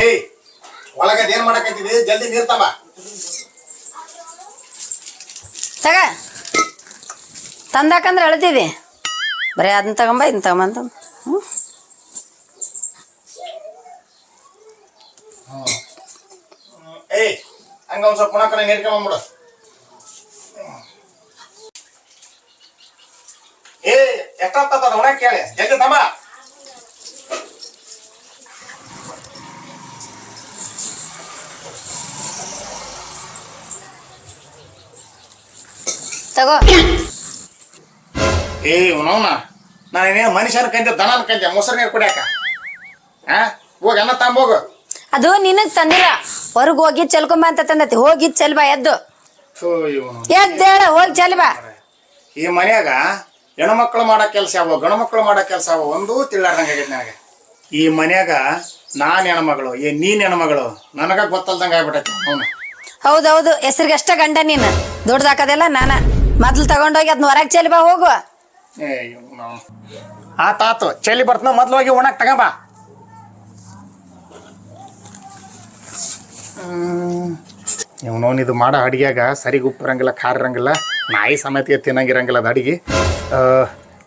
ಏಯ್ ಒಳಗದ ಏನ್ ಮಾಡಕತ್ತಿದಿ ಜಲ್ದಿ ನೀರ್ ತಮ್ಮ ತಗ. ತಂದಾಕಂದ್ರೆ ಅಳ್ತಿದಿ ಬರೀ ಅದನ್ನ ತಗೊಂಬ ಇದನ್ನ ತಗೊಂಬಂತ ಹ್ಞೂ ಏಯ್ ಹಂಗ ಒಂದ್ ಸ್ವಲ್ಪ ಮುಣಕನ ನೀರ್ ಬಂದ್ಬಿಡು ಏ ಎಷ್ಟಾಗ್ತದ ಒಣ ಕೇಳಿ. ಜಲ್ದಿ ತಮ್ಮ? ತಗೋ. ಏ ಅವನವನ ನಾನೇನೇ ಮನುಷ್ಯನ ಕಂದೆ ದನ ಕಂದೆ ಮೊಸರು ನೀರು ಕುಡಿಯಾಕ? ಹಾ ಹೋಗಿ ಅನ್ನ ತಾಂಬೋಗು ಅದು ನಿನಗ್ ತಂದಿಲ್ಲ ಹೊರಗ್ ಹೋಗಿ ಚಲ್ಕೊಂಬ ಅಂತ ತಂದತಿ. ಹೋಗಿ ಚಲ್ಬಾ ಎದ್ದು. ಥೂ ಇವನು. ಎದ್ದು ಹೇಳ ಹೋಗಿ ಚಲ್ಬಾ. ಈ ಮನ್ಯಾಗ ಹೆಣ್ಮಕ್ಳು ಮಾಡೋ ಕೆಲಸ ಯಾವ ಗಂಡು ಮಕ್ಕಳು ಮಾಡೋ ಕೆಲಸ ಯಾವ ಒಂದೂ ತಿಳ್ಲಾರ್ದಂಗೆ ಆಗೈತೆ ನನಗೆ. ಈ ಮನ್ಯಾಗ ನಾನು ಹೆಣ್ಮಗಳು ಏ ನೀನ್ ಹೆಣ್ಮಗಳು ನನಗ ಗೊತ್ತಲ್ದಂಗೆ ಆಗ್ಬಿಟ್ಟೈತಿ ಅವನು. ಹೌದೌದು ಹೆಸರಿಗೆ ಅಷ್ಟ ಗಂಡ ನೀನು. ದುಡ್ದಾಕದೆಲ್ಲ ನಾನ. ಮೊದ್ಲು ತಗೊಂಡೋಗಿ ಅದನ್ನ ಹೊರಗೆ ಚೆಲ್ಲಿ ಬಾ ಹೋಗು. ಏ ಇವ್ನು. ಆತಾತು ಚೆಲ್ಲಿ ಬರ್ತನ ಮೊದ್ಲು ಹೋಗಿ ಒಣಕ್ ತಗೊಂಬ ಇವನವನ್ ಇದು ಮಾಡೋ ಅಡಿಗೆಗ ಸರಿಗೆ ಉಪ್ಪು ಇರಂಗಿಲ್ಲ ಖಾರ ಇರಂಗಿಲ್ಲ ನಾಯಿ ಸಮೇತ ತಿನ್ನಂಗಿರಂಗಿಲ್ಲ ಅದು ಅಡಿಗೆ.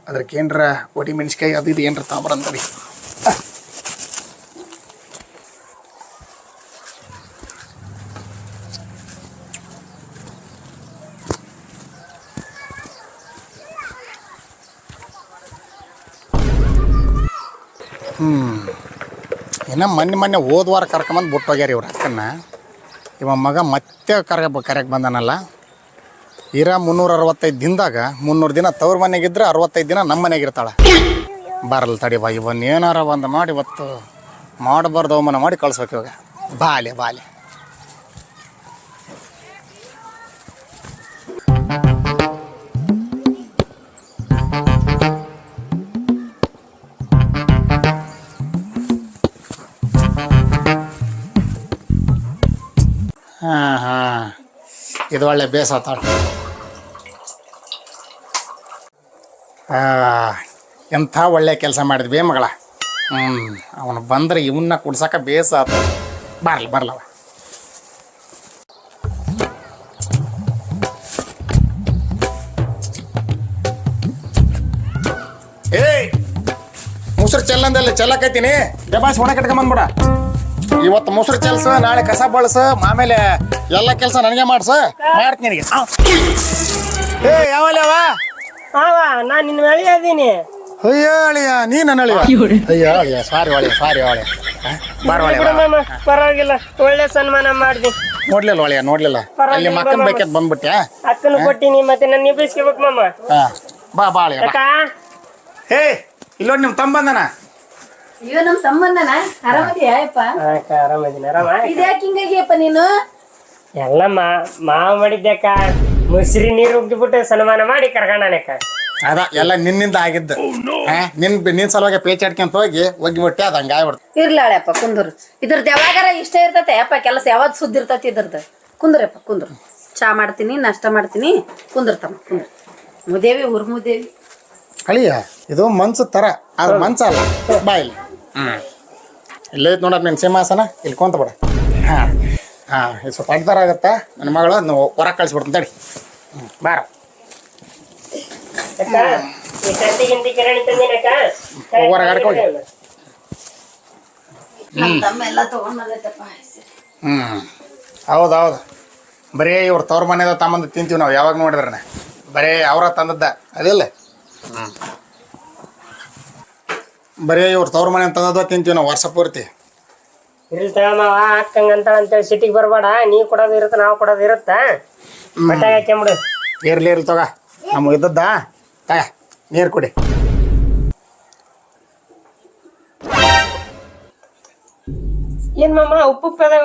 ಅದಕ್ಕೆ ಏನರ ಒಡಿ ಮೆಣಸಿಕಾಯಿ ಅದು ಇದು ಏನರ ಏನ್ರ ಹ್ಞೂ ಇನ್ನು ಮೊನ್ನೆ ಮೊನ್ನೆ ಹೋದ ವಾರ ಕರ್ಕೊಂಬಂದು ಬಿಟ್ಟೋಗ್ಯಾರ ಇವ್ರು ಅಕ್ಕನ್ನ. ಇವ ಮಗ ಮತ್ತೆ ಕರೆ ಕರೆಯಕ್ಕೆ ಬಂದಾನಲ್ಲ. ಇರ ಮುನ್ನೂರ ಅರವತ್ತೈದು ದಿನದಾಗ ಮುನ್ನೂರು ದಿನ ತವ್ರ ಮನೆಗಿದ್ರೆ ಅರವತ್ತೈದು ದಿನ ನಮ್ಮ ಮನೆಗೆ ಇರ್ತಾಳೆ. ಬರಲ್ ತಡಿ ಬಾ, ಇವನ್ ಏನಾರ ಒಂದು ಮಾಡಿ ಇವತ್ತು ಮಾಡಬಾರ್ದು ಅವಮಾನ ಮಾಡಿ ಕಳ್ಸ್ಬೇಕು ಇವಾಗ. ಬಾಲೆ ಬಾಲೆ ಹಾಂ ಹಾಂ. ಇದು ಒಳ್ಳೆ ಬೇಸ ಎಂಥ ಒಳ್ಳೆ ಕೆಲಸ ಮಾಡಿದ್ವಿ ಮಗಳ? ಹ್ಞೂ ಅವನು ಬಂದ್ರೆ ಇವನ್ನ ಕುಡ್ಸಕ ಬೇಸ ಬರಲಿ ಬರಲವ ಏಯ್, ಮುಸ್ರು ಚೆಲ್ಲಂದಲ್ಲಿ ಚೆಲ್ಲಕೈತೀನಿ ದಬಾಸ್ ಒಣ ಕಟ್ಕೊಂಬಂದ್ಬಿಡ ಇವತ್ತು ಮೊಸರು ಚೆಲ್ಸ, ನಾಳೆ ಕಸ ಬಳಸ ಆಮೇಲೆ ಎಲ್ಲ ಕೆಲಸ ನನಗೆ ಮಾಡ್ಸ. ಮಾಡ್ತೀನಿ ನಿನಗೆ. ಏ ಯಾವಲ್ಲವ ಅವ ನಾ ನಿನ್ನ ಮಳಿ ಅದೀನಿ ಅಯ್ಯ ಅಳಿಯ ನೀ ನನ್ನ ಅಳಿಯ? ಅಯ್ಯ ಅಳಿಯ. ಸಾರಿ ಒಳಿಯ ಸಾರಿ ಒಳಿಯ ಬಾರ ಒಳಿಯ ಮಾಮ ಪರವಾಗಿಲ್ಲ. ಒಳ್ಳೆ ಸನ್ಮಾನ ಮಾಡ್ದಿ. ನೋಡ್ಲಿಲ್ಲ ಒಳಿಯ ನೋಡ್ಲಿಲ್ಲ. ಅಲ್ಲಿ ಮಕ್ಕನ್ ಬೇಕತ್ ಬಂದ್ಬಿಟ್ಯಾ? ಅಕ್ಕನ ಕೊಟ್ಟಿನಿ ಮತ್ತೆ ನನ್ನ ಮಾಮ. ಹಾ. ಬಾ ಬಾ ಅಳಿಯ ಬಾ. ಅಕ್ಕ ಏ ಇಲ್ಲೋಡ್ ನಿಮ್ ತಮ್ಮ ಬಂದನ ಅಯ್ಯೋ ನಮ್ ಸಂಬಂಧನ ಆರಾಮದಿಯಾ ಯಪ್ಪ ಅಕ್ಕ ಆರಾಮದಿನ ಆರಾಮ. ಇದ್ಯಾಕೆ ಹಿಂಗಾಗಿಯಪ್ಪ ನೀನು? ಎಲ್ಲ ಮಾ ಮಾವ ಮಾಡಿದ್ದಕ್ಕ ಮುಸ್ರಿ ನೀರು ಉಗ್ಗಿಬಿಟ್ಟು ಸನ್ಮಾನ ಮಾಡಿ ಕರ್ಕೊಂಡಾನಕ್ಕ. ಅದ ಎಲ್ಲ ನಿನ್ನಿಂದ ಆಗಿದ್ದು. ಹಾ ನಿನ್ ನಿನ್ ಸಲುವಾಗಿ ಪೇಚಾಡ್ಕೊಂತ ಹೋಗಿ ಒಗ್ಗಿಬಿಟ್ಟೆ ಅದ ಹಂಗ ಆಗ್ಬಿಡ್ತು. ಇರ್ಲಾಳಪ್ಪ ಕುಂದ್ರು. ಇದ್ರದ್ದು ಯಾವಾಗಾರ ಇಷ್ಟ ಇರ್ತತೆ ಅಪ್ಪ ಕೆಲಸ ಯಾವಾಗ ಸುದ್ದಿ ಇರ್ತತಿ ಇದ್ರದ್ದು. ಕುಂದ್ರಪ್ಪ ಕುಂದ್ರು. ಚಾ ಮಾಡ್ತೀನಿ ನಾಷ್ಟ ಮಾಡ್ತೀನಿ ಕುಂದ್ರತಮ್ಮ ಕುಂದ್ರ. ಮುದೇವಿ ಹುರ್ಮುದೇವಿ ಅಳಿಯ ಇದು ಮನ್ಸು ತರ ಆದ್ರೆ ಮನ್ಸ ಅಲ್ಲ ಬಾ ಇಲ್ಲ. ಹ್ಮ್. ಇಲ್ಲೇ ಐತ್ ನೋಡಪ್ಪ ನಿನ್ ಸಿಂಹಾಸನ ಇಲ್ಲಿ ಕುಂತ ಬಿಡ. ಹಾ. ಹಾ ಇದು ಸ್ವಲ್ಪ ಅಡ್ದಾರ ಆಗತ್ತಾ? ನನ್ನ ಮಗಳು ನಾವು ಹೊರಗೆ ಕಳಿಸ್ಬಿಡ್ತೀನಿ ತಡಿ. ಹ್ಞೂ ಬಾರ. ಹ್ಞೂ ಹೊರಗೆ ಆಡ್ಕೊ ಹೋಗಿ. ನಮ್ಮ ತಮ್ಮ ಎಲ್ಲ ತಗೊಂಡ್ ಹ್ಮ್ ಹೌದು ಹೌದು. ಬರೀ ಇವ್ರ ತವ್ರ ಮನೆಯದ ತಮ್ಮಂದು ತಿಂತೀವಿ ನಾವು ಯಾವಾಗ ನೋಡಿದ್ರೆ ಬರೀ ಅವರ ತಂದದ್ದ ಅದಿಲ್ಲ ಹ್ಞೂ ಬರೀ ಇವ್ರ ತವ್ರ ಮನೆ ತಂದದ ತಿಂತೀವಿ ನಾವು ವರ್ಷ ಪೂರ್ತಿ. ಇರ್ಲಿ ತಗೊಮ್ಮವ ಹಾಕಂಗಂತ ಅಂತೇಳಿ ಸಿಟಿಗೆ ಬರಬೇಡ. ನೀ ಕೊಡೋದು ಇರುತ್ತೆ ನಾವು ಕೊಡೋದು ಇರುತ್ತ? ಬಟ್ಟೆ ಹಾಕ್ಯಂಬಿಡು ಇರ್ಲಿ ಇರ್ಲಿ ತಗ. ನಮಗೆ ಇದ್ದದ್ದ ತಗ ನೀರು ಕುಡಿ. ಏನ್ ಮಾಮ ಉಪ್ಪು ಅದು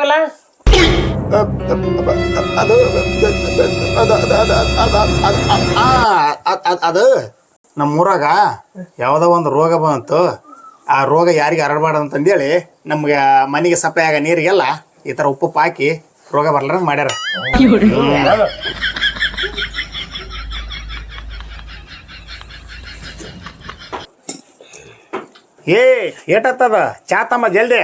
ಅದು ಅದು ನಮ್ಮೂರಾಗ ಯಾವುದೋ ಒಂದು ರೋಗ ಬಂತು. ಆ ರೋಗ ಯಾರಿಗೆ ಹರಡಬಾರ್ದು ಅಂತಂದೇಳಿ ನಮ್ಗೆ ಮನೆಗೆ ಸಪ್ಲೈ ಆಗೋ ನೀರಿಗೆಲ್ಲ ಈ ಥರ ಉಪ್ಪು ಹಾಕಿ ರೋಗ ಬರ್ಲಾರಂಗೆ ಮಾಡ್ಯಾರ. ಏ ಏಟತ್ತದ? ಚಾ ತಮ್ಮ ಜಲ್ದಿ.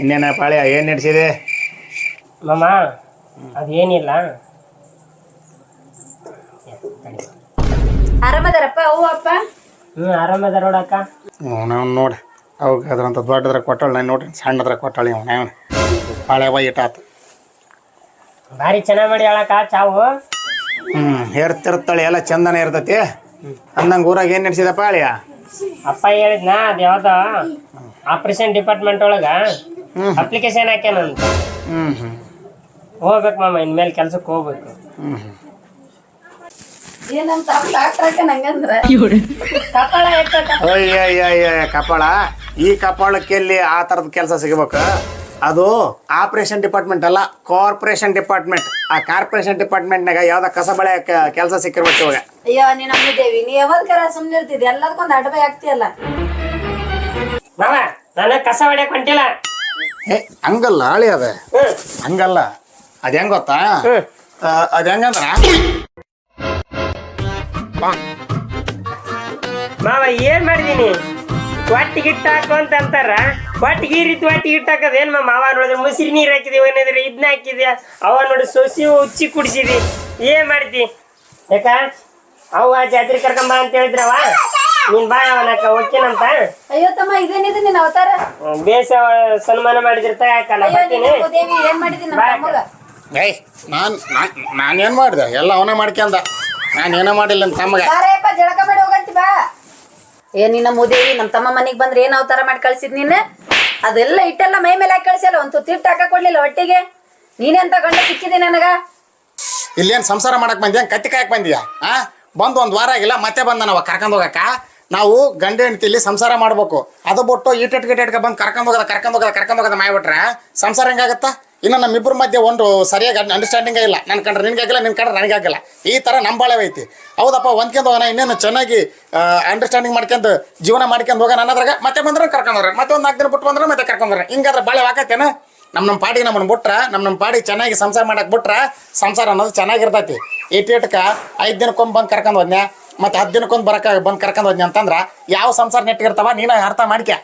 ಇನ್ನೇನ ಪಾಳ್ಯ ಏನು ನಡೆಸಿದೆ? ಮಾಮ ಅದೇನಿಲ್ಲ. ಆರಾಮದಾರಪ್ಪ ಹೂವಪ್ಪ? ಹ್ಞೂ ಆರಾಮದ ನೋಡಕ್ಕ ನಾವು ನೋಡಿ. ಅವಾಗ ಅದ್ರಂತ ದೊಡ್ಡದ್ರ ಕೊಟ್ಟಾಳ ನಾನು ನೋಡ್ರಿ ಸಣ್ಣದ್ರ ಕೊಟ್ಟಾಳಿ ಅವ್ನು ಅವನು ಪಾಳ್ಯವ ಇಟ್ಟಾತು ಭಾರಿ ಚೆನ್ನಾಗಿ ಮಾಡಿ ಹೇಳಕ್ಕ ಚಾವು. ಹ್ಞೂ ಹೇರ್ತಿರ್ತಾಳೆ ಎಲ್ಲ ಚಂದನ ಇರ್ತೈತಿ. ಅಂದಂಗೆ ಊರಾಗ ಏನು ನಡೆಸಿದಪ್ಪ ಅಳಿಯ? ಅಪ್ಪ ಹೇಳಿದ್ನ ಅದು ಯಾವ್ದೋ ಆಪರೇಷನ್ ಡಿಪಾರ್ಟ್ಮೆಂಟ್ ಒಳಗ. ಅಪ್ಲಿಕೇಶನ್ ಹಾಕ್ಯಾನಂತ. ಹ್ಞೂ ಹ್ಞೂ ಹೋಗ್ಬೇಕು ಮಾಮ ಇನ್ಮೇಲೆ ಕೆಲ್ಸಕ್ಕೆ ಹೋಗ್ಬೇಕು. ಹ್ಞೂ ಹ್ಞೂ ಏನಂತ ಡಾಕ್ಟರ್ ನಂಗಂದ್ರ. ಕಪಾಳ ಎತ್ತ ಅಯ್ಯ ಅಯ್ಯ ಅಯ್ಯ ಕಪಾಳ. ಈ ಕಪಾಳಕ್ಕೆ ಎಲ್ಲಿ ಆ ತರದ ಕೆಲಸ ಸಿಗಬೇಕು? ಅದು ಆಪರೇಷನ್ ಡಿಪಾರ್ಟ್ಮೆಂಟ್ ಅಲ್ಲ ಕಾರ್ಪೊರೇಷನ್ ಡಿಪಾರ್ಟ್ಮೆಂಟ್. ಆ ಕಾರ್ಪೊರೇಷನ್ ಡಿಪಾರ್ಟ್ಮೆಂಟ್ನಾಗ ಯಾವ್ದ ಕಸ ಬಳೆ ಕೆಲಸ ಸಿಕ್ಕಿರ್ಬೇಕು ಇವಾಗ. ಅಯ್ಯೋ ನೀನ್ ಅಮ್ಮಿದ್ದೇವಿ ನೀ ಯಾವಾಗ್ಕರ ಸುಮ್ನೆ ಇರ್ತಿದ್ದೆ ಎಲ್ಲದಕ್ಕೊಂದು ಅಡ್ಬೆ ಆಗ್ತಿಯಲ್ಲ. ಮಾವ ನಾನು ಕಸ ಹೊಡ್ಯಕ್ ಹೊಂಟಿಲ್ಲ. ಏ ಹಂಗಲ್ಲ ಹಳಿ ಅದ. ಹಂಗಲ್ಲ. ಅದ್ ಹೆಂಗ್ ಗೊತ್ತಾ? ಅದ್ ಹೆಂಗಂದ್ರ? ಮಾವ ಏನ್ ಮಾಡಿದೀನಿ? ಒಟ್ಟಿ ಗಿಟ್ಟ ಹಾಕು ಅಂತ ಅಂತಾರ? ಒಟ್ಟಿಗೆ ಈ ರೀತಿ ಒಟ್ಟಿಗೆ ಗಿಟ್ಟ ಹಾಕದ ಏನ್ ಮಾವ? ಅವ ನೋಡಿದ್ರೆ ಮುಸಿರಿ ನೀರ್ ಹಾಕಿದೀವಿ ಏನಿದ್ರೆ ಇದನ್ನ ಹಾಕಿದ್ಯಾ ಅವ ನೋಡಿ ಸೊಸಿ ಉಚ್ಚಿ ಕುಡಿಸಿದಿ. ಏನ್ ಮಾಡ್ತಿ? ಯಾಕ? ಅವ ಜಾತ್ರೆ ಕರ್ಕೊಂಬ ಅಂತ ಹೇಳಿದ್ರವ ನೀನ್ ಬಾ ಅವನಕ್ಕ ಓಕೆನಂತ ಅಯ್ಯೋ ತಮ್ಮ ಇದೇನಿದೆ ನಿನ್ನ ಅವತಾರ? ಬೇಸ ಸನ್ಮಾನ ಮಾಡಿದಿರ್ತ ಯಾಕಲ್ಲ ಅಯ್ಯೋ ಬರ್ತೀನಿ. ನೀನು ದೇವಿ ಏನ್ ಮಾಡಿದಿ ನಮ್ಮ ತಮ್ಮಗ? ಏಯ್ ನಾನ್ ನಾನ್ ನಾನೇನ್ ಮಾಡಿದೆ? ಎಲ್ಲ ಅವನೇ ಮಾಡ್ಕೊಂಡ. ನಾನು ಏನೋ ಮಾಡಿಲ್ಲ ನನ್ನ ತಮ್ಮಗ. ಬಾರಪ್ಪ ಜಳಕ ಮಾಡಿ ಹೋಗಂತಿ ಬಾ. ಏ ನಿನ್ನ ಮುದೇವಿ ನಮ್ಮ ತಮ್ಮ ಮನೆಗೆ ಬಂದ್ರೆ ಏನ್ ಅವತಾರ ಮಾಡಿ ಕಳ್ಸಿದ್ ನೀನ್? ಅದೆಲ್ಲ ಇಟ್ಟೆಲ್ಲ ಮೈ ಮೇಲೆ ಹಾಕಿ ಕಳ್ಸಲ್ಲ ಒಂದು ತಿಟ್ಟು ಹಾಕ ಕೊಡ್ಲಿಲ್ಲ ಒಟ್ಟಿಗೆ? ನೀನೆಂತ ಗಂಡ ಸಿಕ್ಕಿದೆ ನನಗ? ಇಲ್ಲೇನ್ ಸಂಸಾರ ಮಾಡಕ್ ಬಂದ್ಯಾ? ಕತ್ತಿ ಕಾಯಕ್ ಬಂದ್ಯಾ? ಆ? ಬಂದು ಒಂದ್ ವಾರ ಆಗಿಲ್ಲ ಮತ್ತೆ ಬಂದ ನಾವ ಕರ್ಕೊಂಡ್ ಹೋಗಕ್ಕ? ನಾವು ಗಂಡ ಹೆಂಡತಿಲಿ ಸಂಸಾರ ಮಾಡ್ಬೇಕು. ಅದು ಬಿಟ್ಟು ಇಟ್ಟಿಟ್ ಗಿಟ್ಟಿಟ್ಕ ಬಂದು ಕರ್ಕೊಂಡ್ ಹೋಗೋದ ಕರ್ಕೊಂಡ್ ಹೋಗೋದ ಕರ್ಕೊಂಡ್ ಹೋಗೋದ ಮಾಡ್ಬಿಟ್ರೆ ಸಂಸಾರ ಹೆಂಗಾಗತ್ತ? ಇನ್ನು ನಮ್ಮಿಬ್ಬರ ಮಧ್ಯೆ ಒಂದು ಸರಿಯಾಗಿ ಅಂಡರ್ಸ್ಟ್ಯಾಂಡಿಂಗ್ ಇಲ್ಲ. ನನ್ನ ಕಂಡ್ರೆ ನಿನಗಾಗಲ್ಲ ನಿನ್ನ ಕಂಡ್ರೆ ನನಗಾಗಲ್ಲ ಈ ಥರ ನಮ್ಮ ಐತಿ. ಹೌದಪ್ಪ ಒಂದ್ಕೊಂಡು ಹೋಗೋಣ, ಇನ್ನೇನು ಚೆನ್ನಾಗಿ ಅಂಡರ್ಸ್ಟ್ಯಾಂಡಿಂಗ್ ಮಾಡ್ಕೊಂಡು, ಜೀವನ ಮಾಡ್ಕೊಂಡು ಹೋಗೋಣ ಅನ್ನೋದ್ರಾಗ ಮತ್ತೆ ಬಂದ್ರೆ ಕರ್ಕೊಂಡ್ರೆ ಮತ್ತೆ ಒಂದು ನಾಲ್ಕು ದಿನ ಬಿಟ್ಟು ಬಂದ್ರೆ ಮತ್ತೆ ಕರ್ಕೊಂಡ್ರೆ ಹಿಂಗಾದ್ರೆ ಬಾಳೆ ಹಾಕತ್ತೇನ ನಮ್ಮ ನಮ್ಮ ಪಾಡಿಗೆ ನಮ್ಮನ್ನು ಬಿಟ್ರೆ ನಮ್ಮ ನಮ್ಮ ಪಾಡಿಗೆ ಚೆನ್ನಾಗಿ ಸಂಸಾರ ಮಾಡಕ್ಕೆ ಬಿಟ್ರೆ, ಸಂಸಾರ ಅನ್ನೋದು ಚೆನ್ನಾಗಿರ್ತೈತಿ. ಏಟ್ಕ ಐದು ದಿನಕ್ಕೊಮ್ಮೆ ಬಂದು ಕರ್ಕೊಂಡು ಹೋದ್ನೆ ಮತ್ತೆ ಹತ್ತು ದಿನಕ್ಕೊಂದು ಬರಕ ಬಂದು ಕರ್ಕೊಂಡು ಹೋದ್ನಿ ಅಂತಂದ್ರೆ, ಯಾವ ಸಂಸಾರ ನೆಟ್ಟಿರ್ತಾವ ನೀನು ಅರ್ಥ ಮಾಡ್ಕ್ಯಾ?